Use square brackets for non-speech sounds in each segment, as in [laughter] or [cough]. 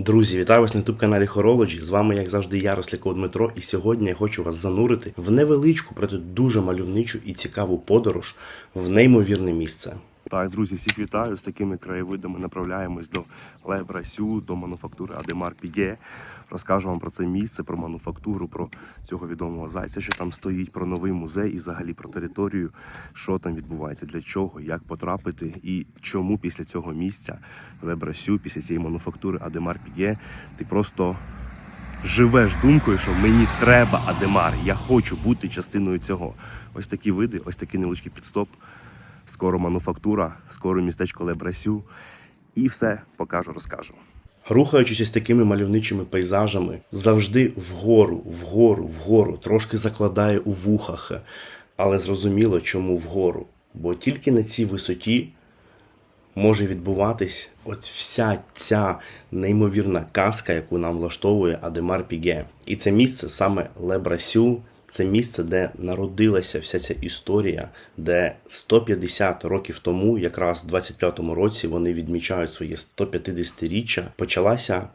Друзі, вітаю вас на youtube каналі Horology. З вами, як завжди, я, Росляков Дмитро, і сьогодні я хочу вас занурити в невеличку, проте дуже мальовничу і цікаву подорож в неймовірне місце. Так, друзі, всіх вітаю. З такими краєвидами направляємось до Лебрасю, до мануфактури Адемар Піге. Розкажу вам про це місце, про мануфактуру, про цього відомого зайця, що там стоїть, про новий музей і взагалі про територію, що там відбувається, для чого, як потрапити і чому після цього місця Лебрасю, після цієї мануфактури Адемар Піге, ти просто живеш думкою, що мені треба Адемар, я хочу бути частиною цього. Ось такі види, ось такий невеличкий підстоп. Скоро мануфактура, скоро містечко Лебрасю. І все покажу, розкажу. Рухаючись ось такими мальовничими пейзажами, завжди вгору, вгору, вгору, трошки закладає у вухах, але зрозуміло, чому вгору. Бо тільки на цій висоті може відбуватись от вся ця неймовірна казка, яку нам влаштовує Адемар Піге. І це місце саме Лебрасю. Це місце, де народилася вся ця історія, де 150 років тому, якраз в 25-му році, вони відмічають своє 150-річчя. Почалася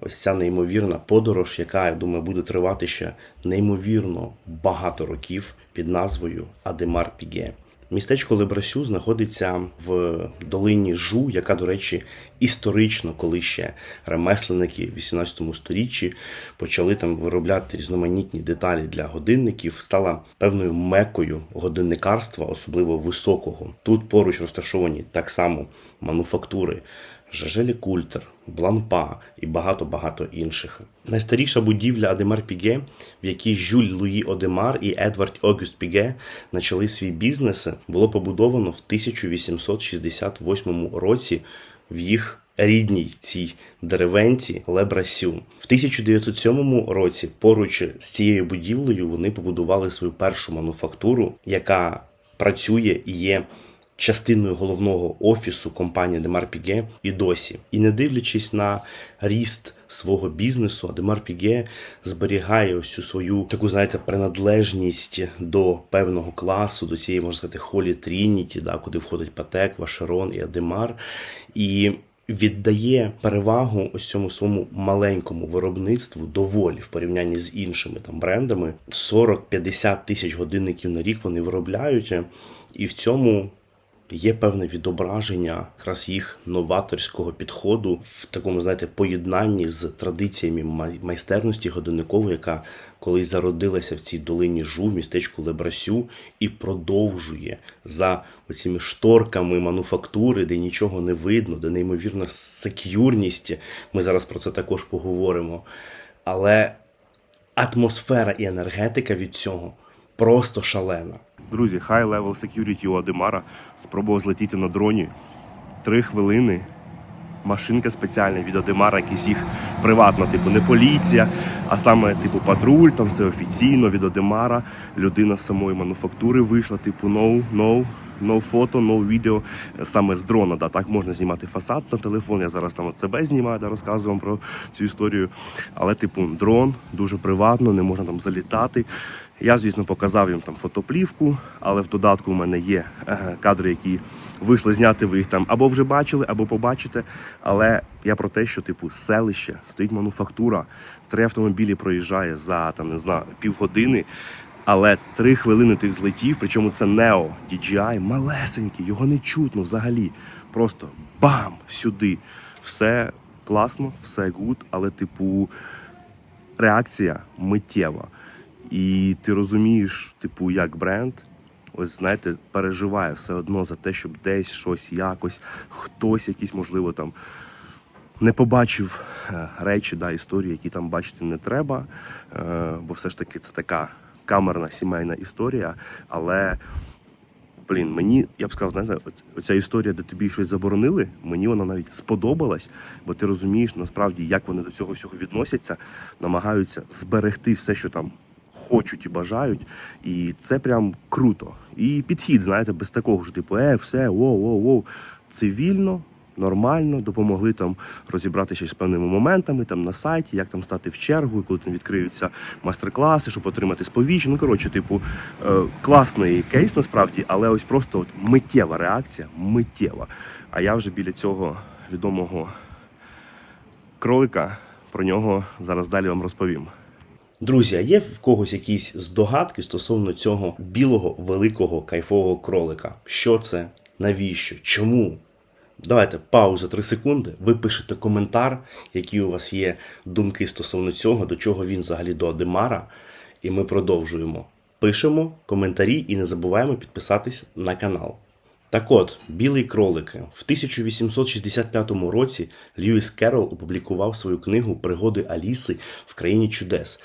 ось ця неймовірна подорож, яка, я думаю, буде тривати ще неймовірно багато років під назвою Адемар Піге. Містечко Лебрасю знаходиться в долині Жу, яка, до речі, історично, коли ще ремесленники в 18 сторіччі почали там виробляти різноманітні деталі для годинників, стала певною мекою годинникарства, особливо високого. Тут поруч розташовані так само мануфактури Жажелі Культер, Бланпа і багато-багато інших. Найстаріша будівля Адемар Піге, в якій Жюль Луї Одемар і Едвард Огюст Піге почали свій бізнес, було побудовано в 1868 році в їх рідній цій деревенці Лебрасю. В 1907 році поруч з цією будівлею вони побудували свою першу мануфактуру, яка працює і є частиною головного офісу компанії Демар Піге і досі. І не дивлячись на ріст свого бізнесу, Адемар Піге зберігає ось свою таку, знаєте, приналежність до певного класу, до цієї, можна сказати, холі Трініті, да, куди входить Патек, Вашерон і Адемар. І віддає перевагу ось цьому своєму маленькому виробництву доволі в порівнянні з іншими там брендами. 40-50 тисяч годинників на рік вони виробляють, і в цьому є певне відображення якраз їх новаторського підходу в такому, знаєте, поєднанні з традиціями майстерності годинникової, яка колись зародилася в цій долині Жу, в містечку Лебрасю, і продовжує за оціми шторками мануфактури, де нічого не видно, де неймовірна сек'юрність. Ми зараз про це також поговоримо. Але атмосфера і енергетика від цього просто шалена. Друзі, high level security у Адемара спробував злетіти на дроні. Три хвилини. Машинка спеціальна від Адемара, якась їх приватна, типу не поліція, а саме типу патруль, там все офіційно від Адемара. Людина з самої мануфактури вийшла, типу no, no, no фото, no відео. Саме з дрона. Да, так можна знімати фасад на телефон. Я зараз там от себе знімаю, да, розказую вам про цю історію. Але, типу, дрон дуже приватно, не можна там залітати. Я, звісно, показав їм там фотоплівку, але в додатку в мене є е, кадри, які вийшли зняти. Ви їх там або вже бачили, або побачите. Але я про те, що типу селище, стоїть мануфактура, три автомобілі проїжджає за там не знаю півгодини. Але три хвилини ти взлетів, причому це Neo DJI, малесенький, його не чутно взагалі. Просто бам! Сюди. Все класно, все гуд, але, типу, реакція миттєва. І ти розумієш, типу, як бренд, ось знаєте, переживає все одно за те, щоб десь щось якось, хтось якийсь, можливо, там не побачив е, речі, да, історії, які там бачити не треба. Е, бо все ж таки це така камерна сімейна історія. Але блін, мені я б сказав, знаєте, оця історія, де тобі щось заборонили, мені вона навіть сподобалась, бо ти розумієш насправді, як вони до цього всього відносяться, намагаються зберегти все, що там хочуть і бажають. І це прям круто. І підхід, знаєте, без такого ж, типу, е, все, воу, воу, воу. Цивільно, нормально, допомогли там розібратися з певними моментами там на сайті, як там стати в чергу, коли там відкриються майстер-класи, щоб отримати сповіщення. Ну, коротше, типу, е, класний кейс насправді, але ось просто от миттєва реакція, миттєва. А я вже біля цього відомого кролика. Про нього зараз далі вам розповім. Друзі, а є в когось якісь здогадки стосовно цього білого великого кайфового кролика? Що це? Навіщо? Чому? Давайте пауза 3 секунди. Ви пишете коментар, які у вас є думки стосовно цього, до чого він взагалі до Адемара. І ми продовжуємо. Пишемо коментарі і не забуваємо підписатись на канал. Так от, білий кролик. В 1865 році Льюіс Керрол опублікував свою книгу Пригоди Аліси в країні чудес,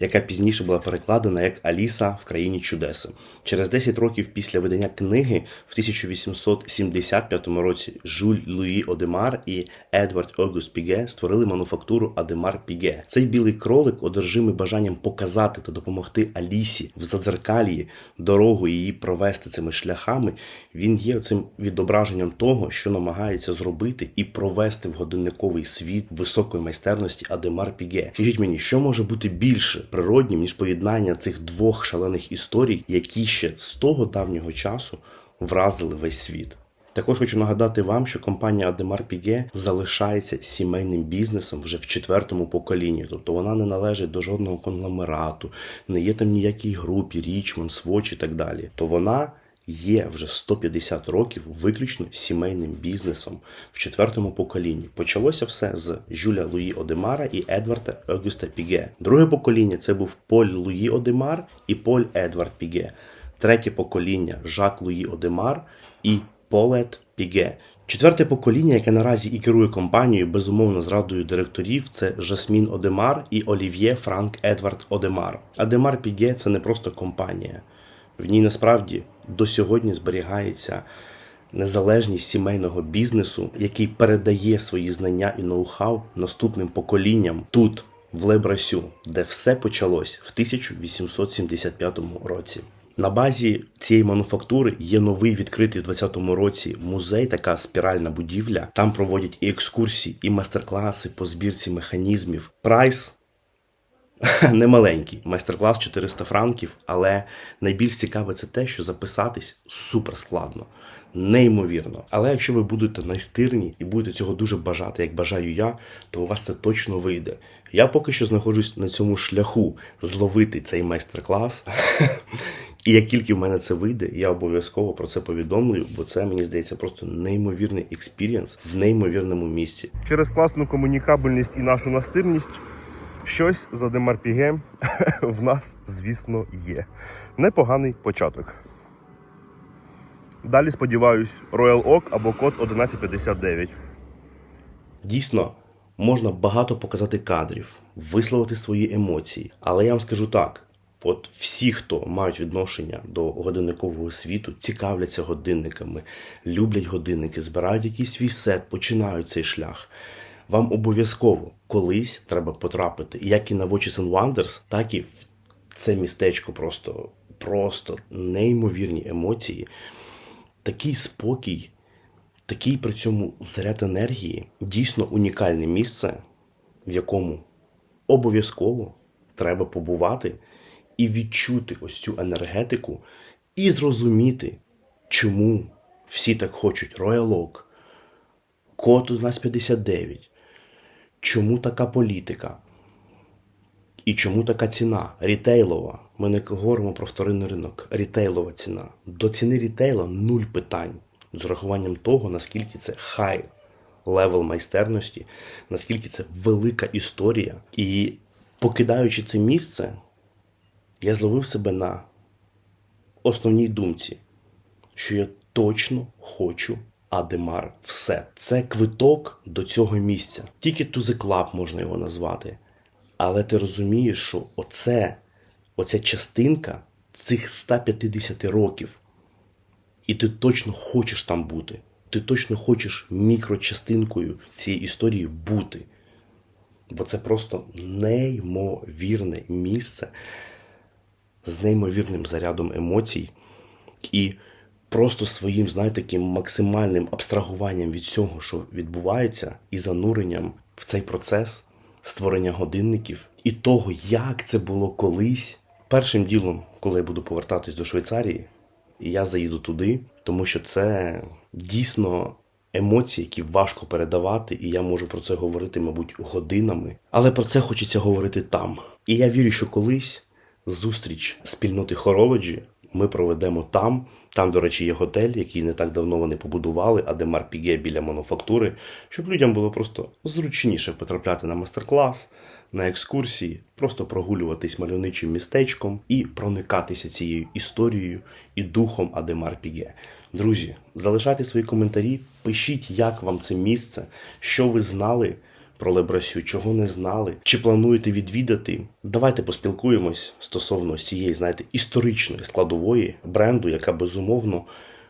яка пізніше була перекладена як Аліса в країні чудес. Через 10 років після видання книги в 1875 році Жюль Луї Одемар і Едвард Огюст Піге створили мануфактуру Адемар Піге. Цей білий кролик, одержимий бажанням показати та допомогти Алісі в зазеркалії дорогу її провести цими шляхами. Він є цим відображенням того, що намагається зробити і провести в годинниковий світ високої майстерності Адемар Піге. Скажіть мені, що може бути більше природнім ніж поєднання цих двох шалених історій, які ще з того давнього часу вразили весь світ. Також хочу нагадати вам, що компанія Адемар Піге залишається сімейним бізнесом вже в четвертому поколінні, тобто вона не належить до жодного конгломерату, не є там ніякій групі, Річмонд, Своч і так далі. То вона є вже 150 років виключно сімейним бізнесом в четвертому поколінні. Почалося все з Жюля Луї Одемара і Едварда Огюста Піге. Друге покоління це був Поль Луї Одемар і Поль Едвард Піге. Третє покоління Жак Луї Одемар і Полет Піге. Четверте покоління, яке наразі і керує компанією, безумовно з радою директорів, це Жасмін Одемар і Олів'є Франк Едвард Одемар. Адемар Піге це не просто компанія. В ній насправді до сьогодні зберігається незалежність сімейного бізнесу, який передає свої знання і ноу-хау наступним поколінням тут, в Лебрасю, де все почалось в 1875 році. На базі цієї мануфактури є новий відкритий в 2020 році музей, така спіральна будівля. Там проводять і екскурсії, і майстер-класи по збірці механізмів. Прайс [laughs] немаленький. Майстер-клас 400 франків, але найбільш цікаве це те, що записатись супер складно, неймовірно. Але якщо ви будете найстирні і будете цього дуже бажати, як бажаю я, то у вас це точно вийде. Я поки що знаходжусь на цьому шляху зловити цей майстер-клас. [laughs] І як тільки в мене це вийде, я обов'язково про це повідомлю, бо це мені здається просто неймовірний експірієнс в неймовірному місці. Через класну комунікабельність і нашу настирність щось за Демар [laughs] в нас, звісно, є. Непоганий початок. Далі сподіваюсь, Royal Oak або код 1159. Дійсно, можна багато показати кадрів, висловити свої емоції. Але я вам скажу так: от всі, хто мають відношення до годинникового світу, цікавляться годинниками, люблять годинники, збирають якийсь свій сет, починають цей шлях. Вам обов'язково колись треба потрапити як і на Watches and Wonders, так і в це містечко просто, просто неймовірні емоції, такий спокій, такий при цьому заряд енергії, дійсно унікальне місце, в якому обов'язково треба побувати і відчути ось цю енергетику, і зрозуміти, чому всі так хочуть. Royal Oak, код 1159, чому така політика. І чому така ціна? Рітейлова. Ми не говоримо про вторинний ринок. Рітейлова ціна. До ціни рітейла нуль питань. З урахуванням того, наскільки це хай левел майстерності, наскільки це велика історія. І покидаючи це місце, я зловив себе на основній думці, що я точно хочу Адемар все. Це квиток до цього місця. Тільки to the можна його назвати. Але ти розумієш, що оце, оця частинка цих 150 років, і ти точно хочеш там бути. Ти точно хочеш мікрочастинкою цієї історії бути. Бо це просто неймовірне місце з неймовірним зарядом емоцій і просто своїм, знаєте, таким максимальним абстрагуванням від всього, що відбувається, і зануренням в цей процес створення годинників і того, як це було колись. Першим ділом, коли я буду повертатись до Швейцарії, я заїду туди, тому що це дійсно емоції, які важко передавати, і я можу про це говорити, мабуть, годинами. Але про це хочеться говорити там. І я вірю, що колись зустріч спільноти Хорологі ми проведемо там. Там, до речі, є готель, який не так давно вони побудували, Адемар Піге біля мануфактури, щоб людям було просто зручніше потрапляти на мастер-клас, на екскурсії, просто прогулюватись мальовничим містечком і проникатися цією історією і духом Адемар Піге. Друзі, залишайте свої коментарі, пишіть, як вам це місце, що ви знали про Лебрасю, чого не знали, чи плануєте відвідати. Давайте поспілкуємось стосовно цієї, знаєте, історичної складової бренду, яка безумовно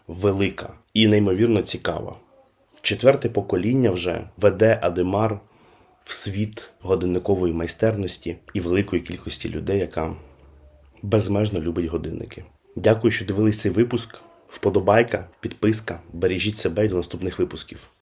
велика і неймовірно цікава. Четверте покоління вже веде Адемар в світ годинникової майстерності і великої кількості людей, яка безмежно любить годинники. Дякую, що дивились цей випуск. Вподобайка, підписка, бережіть себе і до наступних випусків.